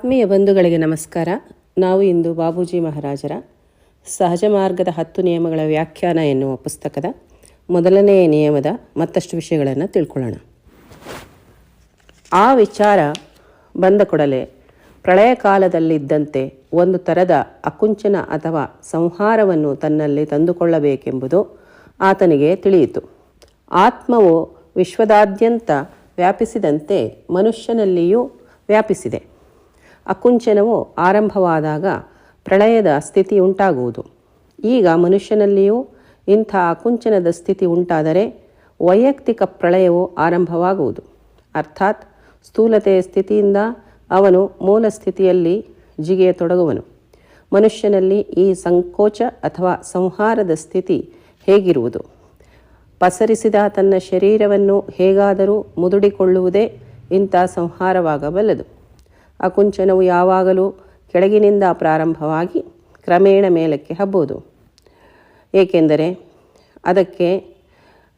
ಆತ್ಮೀಯ ಬಂಧುಗಳಿಗೆ ನಮಸ್ಕಾರ. ನಾವು ಇಂದು ಬಾಬೂಜಿ ಮಹಾರಾಜರ ಸಹಜ ಮಾರ್ಗದ ಹತ್ತು ನಿಯಮಗಳ ವ್ಯಾಖ್ಯಾನ ಎನ್ನುವ ಪುಸ್ತಕದ ಮೊದಲನೆಯ ನಿಯಮದ ಮತ್ತಷ್ಟು ವಿಷಯಗಳನ್ನು ತಿಳ್ಕೊಳ್ಳೋಣ. ಆ ವಿಚಾರ ಬಂದ ಕೂಡಲೇ ಪ್ರಳಯ ಕಾಲದಲ್ಲಿದ್ದಂತೆ ಒಂದು ಥರದ ಅಕುಂಚನ ಅಥವಾ ಸಂಹಾರವನ್ನು ತನ್ನಲ್ಲಿ ತಂದುಕೊಳ್ಳಬೇಕೆಂಬುದು ಆತನಿಗೆ ತಿಳಿಯಿತು. ಆತ್ಮವು ವಿಶ್ವದಾದ್ಯಂತ ವ್ಯಾಪಿಸಿದಂತೆ ಮನುಷ್ಯನಲ್ಲಿಯೂ ವ್ಯಾಪಿಸಿದೆ. ಅಕುಂಚನವು ಆರಂಭವಾದಾಗ ಪ್ರಳಯದ ಸ್ಥಿತಿ ಉಂಟಾಗುವುದು. ಈಗ ಮನುಷ್ಯನಲ್ಲಿಯೂ ಇಂಥ ಅಕುಂಚನದ ಸ್ಥಿತಿ ಉಂಟಾದರೆ ವೈಯಕ್ತಿಕ ಪ್ರಳಯವು ಆರಂಭವಾಗುವುದು. ಅರ್ಥಾತ್ ಸ್ಥೂಲತೆಯ ಸ್ಥಿತಿಯಿಂದ ಅವನು ಮೂಲ ಸ್ಥಿತಿಯಲ್ಲಿ ಜಿಗೆಯ ತೊಡಗುವನು. ಮನುಷ್ಯನಲ್ಲಿ ಈ ಸಂಕೋಚ ಅಥವಾ ಸಂಹಾರದ ಸ್ಥಿತಿ ಹೇಗಿರುವುದು? ಪಸರಿಸಿದ ತನ್ನ ಶರೀರವನ್ನು ಹೇಗಾದರೂ ಮುದುಡಿಕೊಳ್ಳುವುದೇ ಇಂಥ ಸಂಹಾರವಾಗಬಲ್ಲದು. ಅಕುಂಚನವು ಯಾವಾಗಲೂ ಕೆಳಗಿನಿಂದ ಪ್ರಾರಂಭವಾಗಿ ಕ್ರಮೇಣ ಮೇಲಕ್ಕೆ ಹಬ್ಬುವುದು. ಏಕೆಂದರೆ ಅದಕ್ಕೆ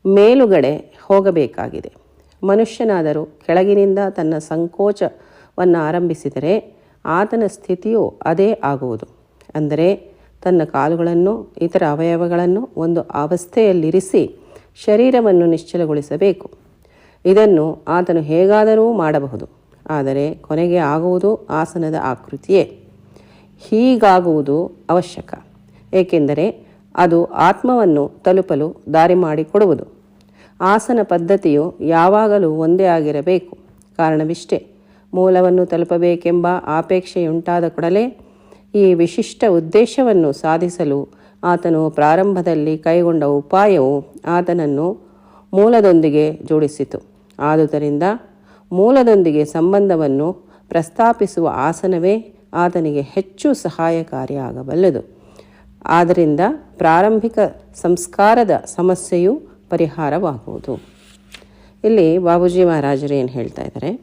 ಮೇಲುಗಡೆ ಹೋಗಬೇಕಾಗಿದೆ. ಮನುಷ್ಯನಾದರೂ ಕೆಳಗಿನಿಂದ ತನ್ನ ಸಂಕೋಚವನ್ನು ಆರಂಭಿಸಿದರೆ ಆತನ ಸ್ಥಿತಿಯು ಅದೇ ಆಗುವುದು. ಅಂದರೆ ತನ್ನ ಕಾಲುಗಳನ್ನು, ಇತರ ಅವಯವಗಳನ್ನು ಒಂದು ಅವಸ್ಥೆಯಲ್ಲಿರಿಸಿ ಶರೀರವನ್ನು ನಿಶ್ಚಲಗೊಳಿಸಬೇಕು. ಇದನ್ನು ಆತನು ಹೇಗಾದರೂ ಮಾಡಬಹುದು. ಆದರೆ ಕೊನೆಗೆ ಆಗುವುದು ಆಸನದ ಆಕೃತಿಯೇ. ಹೀಗಾಗುವುದು ಅವಶ್ಯಕ. ಏಕೆಂದರೆ ಅದು ಆತ್ಮವನ್ನು ತಲುಪಲು ದಾರಿ ಮಾಡಿಕೊಡುವುದು. ಆಸನ ಪದ್ಧತಿಯು ಯಾವಾಗಲೂ ಒಂದೇ ಆಗಿರಬೇಕು. ಕಾರಣವಿಷ್ಟೇ, ಮೂಲವನ್ನು ತಲುಪಬೇಕೆಂಬ ಆಪೇಕ್ಷೆಯುಂಟಾದ ಕೂಡಲೇ ಈ ವಿಶಿಷ್ಟ ಉದ್ದೇಶವನ್ನು ಸಾಧಿಸಲು ಆತನು ಪ್ರಾರಂಭದಲ್ಲಿ ಕೈಗೊಂಡ ಉಪಾಯವು ಆತನನ್ನು ಮೂಲದೊಂದಿಗೆ ಜೋಡಿಸಿತು. ಆದುದರಿಂದ ಮೂಲದೊಂದಿಗೆ ಸಂಬಂಧವನ್ನು ಪ್ರಸ್ತಾಪಿಸುವ ಆಸನವೇ ಆತನಿಗೆ ಹೆಚ್ಚು ಸಹಾಯಕಾರಿಯಾಗಬಲ್ಲದು. ಆದ್ದರಿಂದ ಪ್ರಾರಂಭಿಕ ಸಂಸ್ಕಾರದ ಸಮಸ್ಯೆಯು ಪರಿಹಾರವಾಗುವುದು. ಇಲ್ಲಿ ಬಾಬೂಜಿ ಮಹಾರಾಜರು ಏನು ಹೇಳ್ತಾ ಇದ್ದಾರೆ?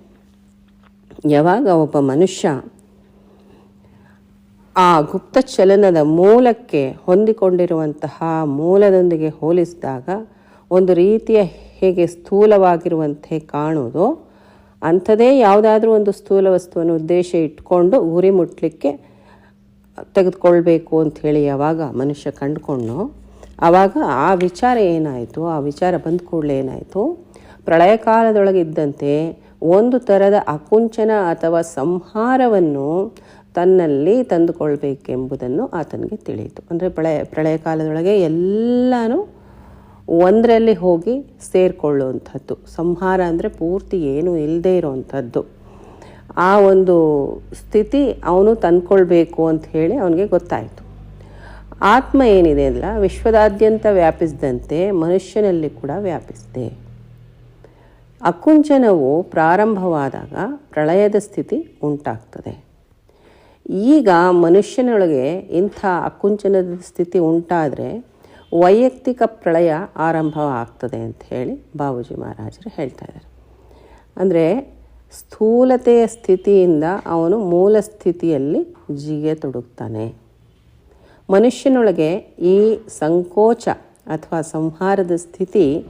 ಯಾವಾಗ ಒಬ್ಬ ಮನುಷ್ಯ ಆ ಗುಪ್ತ ಚಲನದ ಮೂಲಕ್ಕೆ ಹೊಂದಿಕೊಂಡಿರುವಂತಹ ಮೂಲದೊಂದಿಗೆ ಹೋಲಿಸಿದಾಗ ಒಂದು ರೀತಿಯ ಹೇಗೆ ಸ್ಥೂಲವಾಗಿರುವಂತೆ ಕಾಣುವುದು ಅಂಥದೇ ಯಾವುದಾದ್ರೂ ಒಂದು ಸ್ಥೂಲ ವಸ್ತುವನ್ನು ಉದ್ದೇಶ ಇಟ್ಕೊಂಡು ಗುರಿ ಮುಟ್ಟಲಿಕ್ಕೆ ತೆಗೆದುಕೊಳ್ಬೇಕು ಅಂಥೇಳಿ ಯಾವಾಗ ಮನುಷ್ಯ ಕಂಡುಕೊಂಡು, ಆವಾಗ ಆ ವಿಚಾರ ಏನಾಯಿತು, ಆ ವಿಚಾರ ಬಂದ ಕೂಡಲೇ ಏನಾಯಿತು? ಪ್ರಳಯ ಕಾಲದೊಳಗಿದ್ದಂತೆ ಒಂದು ಥರದ ಅಕುಂಚನ ಅಥವಾ ಸಂಹಾರವನ್ನು ತನ್ನಲ್ಲಿ ತಂದುಕೊಳ್ಬೇಕೆಂಬುದನ್ನು ಆತನಿಗೆ ತಿಳಿಯಿತು. ಅಂದರೆ ಪ್ರಳಯ ಪ್ರಳಯ ಕಾಲದೊಳಗೆ ಎಲ್ಲನೂ ಒಂದರಲ್ಲಿ ಹೋಗಿ ಸೇರಿಕೊಳ್ಳುವಂಥದ್ದು. ಸಂಹಾರ ಅಂದರೆ ಪೂರ್ತಿ ಏನೂ ಇಲ್ಲದೇ ಇರೋವಂಥದ್ದು. ಆ ಒಂದು ಸ್ಥಿತಿ ಅವನು ತಂದ್ಕೊಳ್ಬೇಕು ಅಂತ ಹೇಳಿ ಅವನಿಗೆ ಗೊತ್ತಾಯಿತು. ಆತ್ಮ ಏನಿದೆ ಅಲ್ಲ ವಿಶ್ವದಾದ್ಯಂತ ವ್ಯಾಪಿಸಿದಂತೆ ಮನುಷ್ಯನಲ್ಲಿ ಕೂಡ ವ್ಯಾಪಿಸಿದೆ. ಅಕುಂಚನವು ಪ್ರಾರಂಭವಾದಾಗ ಪ್ರಳಯದ ಸ್ಥಿತಿ ಉಂಟಾಗ್ತದೆ. ಈಗ ಮನುಷ್ಯನೊಳಗೆ ಇಂಥ ಅಕುಂಚನದ ಸ್ಥಿತಿ ಉಂಟಾದರೆ ವೈಯಕ್ತಿಕ ಪ್ರಳಯ ಆರಂಭವಾಗ್ತದೆ ಅಂತ ಹೇಳಿ ಬಾಬುಜಿ ಮಹಾರಾಜರು ಹೇಳ್ತಾ ಇದ್ದಾರೆ. ಅಂದರೆ ಸ್ಥೂಲತೆಯ ಸ್ಥಿತಿಯಿಂದ ಅವನು ಮೂಲ ಸ್ಥಿತಿಯಲ್ಲಿ ಜಿಗೆ ತೊಡಗ್ತಾನೆ. ಮನುಷ್ಯನೊಳಗೆ ಈ ಸಂಕೋಚ ಅಥವಾ ಸಂಹಾರದ ಸ್ಥಿತಿ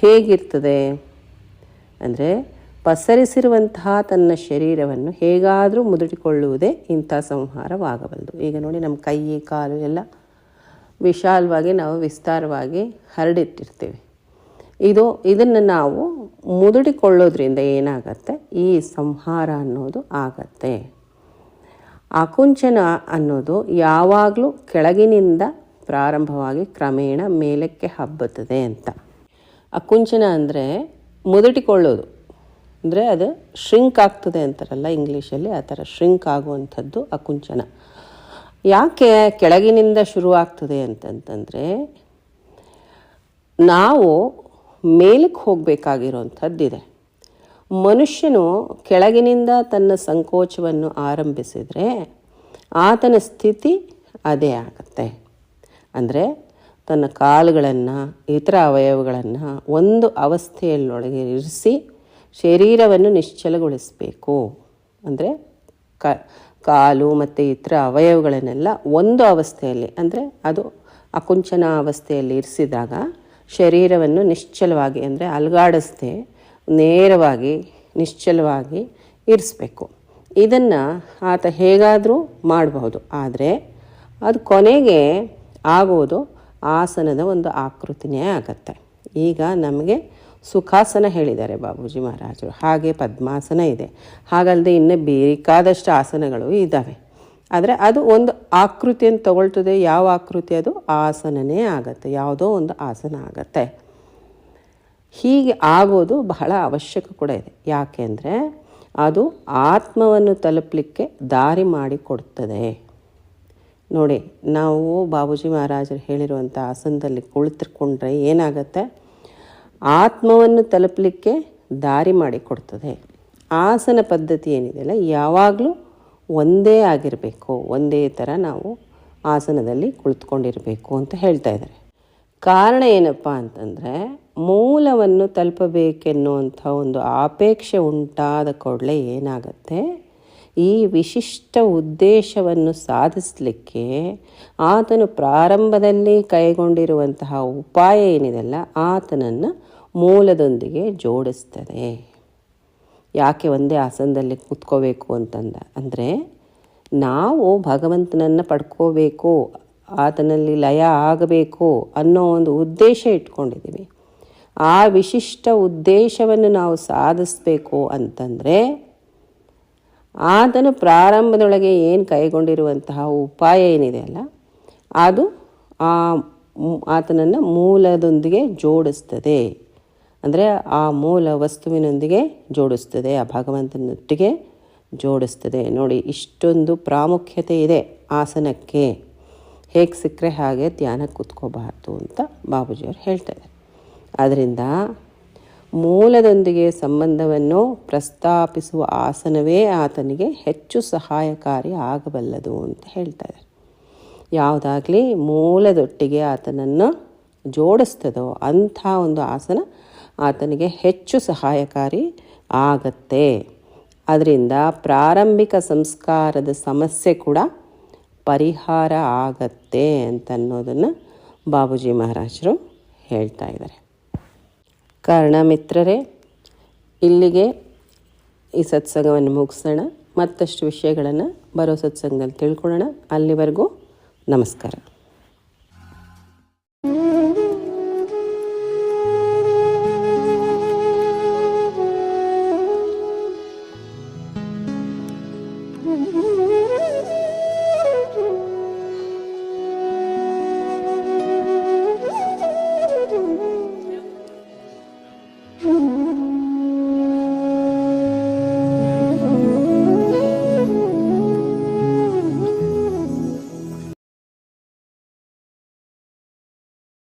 ಹೇಗಿರ್ತದೆ? ಅಂದರೆ ಪಸರಿಸಿರುವಂತಹ ತನ್ನ ಶರೀರವನ್ನು ಹೇಗಾದರೂ ಮುದುಡಿಕೊಳ್ಳುವುದೇ ಇಂಥ ಸಂಹಾರವಾಗಬಲ್ಲದು. ಈಗ ನೋಡಿ ನಮ್ಮ ಕೈ, ಕಾಲು ಎಲ್ಲ ವಿಶಾಲವಾಗಿ ನಾವು ವಿಸ್ತಾರವಾಗಿ ಹರಡಿಟ್ಟಿರ್ತೀವಿ. ಇದು, ಇದನ್ನು ನಾವು ಮುದುಡಿಕೊಳ್ಳೋದ್ರಿಂದ ಏನಾಗತ್ತೆ? ಈ ಸಂಹಾರ ಅನ್ನೋದು ಆಗತ್ತೆ. ಆಕುಂಚನ ಅನ್ನೋದು ಯಾವಾಗಲೂ ಕೆಳಗಿನಿಂದ ಪ್ರಾರಂಭವಾಗಿ ಕ್ರಮೇಣ ಮೇಲಕ್ಕೆ ಹಬ್ಬುತ್ತದೆ ಅಂತ. ಅಕುಂಚನ ಅಂದರೆ ಮುದುಟಿಕೊಳ್ಳೋದು ಅಂದರೆ ಅದು ಶ್ರಿಂಕ್ ಆಗ್ತದೆ ಅಂತಾರಲ್ಲ ಇಂಗ್ಲೀಷಲ್ಲಿ ಆ ಥರ ಶ್ರಿಂಕ್ ಆಗುವಂಥದ್ದು ಅಕುಂಚನ ಯಾಕೆ ಕೆಳಗಿನಿಂದ ಶುರುವಾಗ್ತದೆ ಅಂತಂತಂದರೆ, ನಾವು ಮೇಲಕ್ಕೆ ಹೋಗಬೇಕಾಗಿರೋಂಥದ್ದಿದೆ. ಮನುಷ್ಯನು ಕೆಳಗಿನಿಂದ ತನ್ನ ಸಂಕೋಚವನ್ನು ಆರಂಭಿಸಿದರೆ ಆತನ ಸ್ಥಿತಿ ಅದೇ ಆಗುತ್ತೆ. ಅಂದರೆ ತನ್ನ ಕಾಲುಗಳನ್ನು, ಇತರ ಅವಯವಗಳನ್ನು ಒಂದು ಅವಸ್ಥೆಯಲ್ಲೊಳಗೆ ಇರಿಸಿ ಶರೀರವನ್ನು ನಿಶ್ಚಲಗೊಳಿಸಬೇಕು. ಅಂದರೆ ಕ ಕಾಲು ಮತ್ತು ಇತರ ಅವಯವಗಳನ್ನೆಲ್ಲ ಒಂದು ಅವಸ್ಥೆಯಲ್ಲಿ, ಅಂದರೆ ಅದು ಅಕುಂಚನ ಅವಸ್ಥೆಯಲ್ಲಿ ಇರಿಸಿದಾಗ ಶರೀರವನ್ನು ನಿಶ್ಚಲವಾಗಿ, ಅಂದರೆ ಅಲುಗಾಡಿಸದೆ ನೇರವಾಗಿ, ನಿಶ್ಚಲವಾಗಿ ಇರಿಸ್ಬೇಕು. ಇದನ್ನು ಆತ ಹೇಗಾದರೂ ಮಾಡಬಹುದು ಆದರೆ ಅದು ಕೊನೆಗೆ ಆಗೋದು ಆಸನದ ಒಂದು ಆಕೃತಿನೇ ಆಗತ್ತೆ. ಈಗ ನಮಗೆ ಸುಖಾಸನ ಹೇಳಿದ್ದಾರೆ ಬಾಬೂಜಿ ಮಹಾರಾಜರು. ಹಾಗೆ ಪದ್ಮಾಸನ ಇದೆ. ಹಾಗಲ್ಲದೆ ಇನ್ನೂ ಬೇಕಾದಷ್ಟು ಆಸನಗಳು ಇದ್ದಾವೆ. ಆದರೆ ಅದು ಒಂದು ಆಕೃತಿಯನ್ನು ತಗೊಳ್ತದೆ. ಯಾವ ಆಕೃತಿ ಅದು? ಆಸನನೇ ಆಗತ್ತೆ. ಯಾವುದೋ ಒಂದು ಆಸನ ಆಗತ್ತೆ. ಹೀಗೆ ಆಗೋದು ಬಹಳ ಅವಶ್ಯಕ ಕೂಡ ಇದೆ. ಯಾಕೆಂದರೆ ಅದು ಆತ್ಮವನ್ನು ತಲುಪಲಿಕ್ಕೆ ದಾರಿ ಮಾಡಿಕೊಡ್ತದೆ ನೋಡಿ, ನಾವು ಬಾಬೂಜಿ ಮಹಾರಾಜರು ಹೇಳಿರುವಂಥ ಆಸನದಲ್ಲಿ ಕುಳಿತುಕೊಂಡ್ರೆ ಏನಾಗತ್ತೆ? ಆತ್ಮವನ್ನು ತಲುಪಲಿಕ್ಕೆ ದಾರಿ ಮಾಡಿಕೊಡ್ತದೆ. ಆಸನ ಪದ್ಧತಿ ಏನಿದೆಯಲ್ಲ ಯಾವಾಗಲೂ ಒಂದೇ ಆಗಿರಬೇಕು. ಒಂದೇ ಥರ ನಾವು ಆಸನದಲ್ಲಿ ಕುಳಿತುಕೊಂಡಿರಬೇಕು ಅಂತ ಹೇಳ್ತಾ ಇದ್ದಾರೆ. ಕಾರಣ ಏನಪ್ಪ ಅಂತಂದರೆ, ಮೂಲವನ್ನು ತಲುಪಬೇಕೆನ್ನುವಂಥ ಒಂದು ಆಪೇಕ್ಷೆ ಉಂಟಾದ ಕೂಡಲೇ ಏನಾಗುತ್ತೆ, ಈ ವಿಶಿಷ್ಟ ಉದ್ದೇಶವನ್ನು ಸಾಧಿಸಲಿಕ್ಕೆ ಆತನು ಪ್ರಾರಂಭದಲ್ಲಿ ಕೈಗೊಂಡಿರುವಂತಹ ಉಪಾಯ ಏನಿದೆಲ್ಲ ಆತನನ್ನು ಮೂಲದೊಂದಿಗೆ ಜೋಡಿಸ್ತದೆ. ಯಾಕೆ ಒಂದೇ ಆಸನದಲ್ಲಿ ಕೂತ್ಕೋಬೇಕು ಅಂತಂದ, ಅಂದರೆ ನಾವು ಭಗವಂತನನ್ನು ಪಡ್ಕೋಬೇಕು, ಆತನಲ್ಲಿ ಲಯ ಆಗಬೇಕು ಅನ್ನೋ ಒಂದು ಉದ್ದೇಶ ಇಟ್ಕೊಂಡಿದ್ದೀವಿ. ಆ ವಿಶಿಷ್ಟ ಉದ್ದೇಶವನ್ನು ನಾವು ಸಾಧಿಸಬೇಕು ಅಂತಂದರೆ ಆತನು ಪ್ರಾರಂಭದೊಳಗೆ ಏನು ಕೈಗೊಂಡಿರುವಂತಹ ಉಪಾಯ ಏನಿದೆ ಅಲ್ಲ, ಅದು ಆ ಆತನನ್ನು ಮೂಲದೊಂದಿಗೆ ಜೋಡಿಸ್ತದೆ. ಅಂದರೆ ಆ ಮೂಲ ವಸ್ತುವಿನೊಂದಿಗೆ ಜೋಡಿಸ್ತದೆ, ಆ ಭಗವಂತನೊಟ್ಟಿಗೆ ಜೋಡಿಸ್ತದೆ. ನೋಡಿ, ಇಷ್ಟೊಂದು ಪ್ರಾಮುಖ್ಯತೆ ಇದೆ ಆಸನಕ್ಕೆ. ಹೇಗೆ ಸಿಕ್ಕರೆ ಹಾಗೆ ಧ್ಯಾನ ಕೂತ್ಕೋಬಾರ್ದು ಅಂತ ಬಾಬೂಜಿಯವರು ಹೇಳ್ತಾರೆ ಆದ್ದರಿಂದ ಮೂಲದೊಂದಿಗೆ ಸಂಬಂಧವನ್ನು ಪ್ರಸ್ತಾಪಿಸುವ ಆಸನವೇ ಆತನಿಗೆ ಹೆಚ್ಚು ಸಹಾಯಕಾರಿ ಆಗಬಲ್ಲದು ಅಂತ ಹೇಳ್ತಾರೆ ಯಾವುದಾಗಲಿ ಮೂಲದೊಟ್ಟಿಗೆ ಆತನನ್ನು ಜೋಡಿಸ್ತದೋ ಅಂಥ ಒಂದು ಆಸನ ಆತನಿಗೆ ಹೆಚ್ಚು ಸಹಾಯಕಾರಿ ಆಗತ್ತೆ. ಅದರಿಂದ ಪ್ರಾರಂಭಿಕ ಸಂಸ್ಕಾರದ ಸಮಸ್ಯೆ ಕೂಡ ಪರಿಹಾರ ಆಗತ್ತೆ ಅಂತ ಅನ್ನೋದನ್ನು ಬಾಬೂಜಿ ಮಹಾರಾಜರು ಹೇಳ್ತಾ ಇದ್ದಾರೆ. ಕಾರಣ ಮಿತ್ರರೇ, ಇಲ್ಲಿಗೆ ಈ ಸತ್ಸಂಗವನ್ನು ಮುಗಿಸೋಣ. ಮತ್ತಷ್ಟು ವಿಷಯಗಳನ್ನು ಬರೋ ಸತ್ಸಂಗದಲ್ಲಿ ತಿಳ್ಕೊಳ್ಳೋಣ. ಅಲ್ಲಿವರೆಗೂ ನಮಸ್ಕಾರ.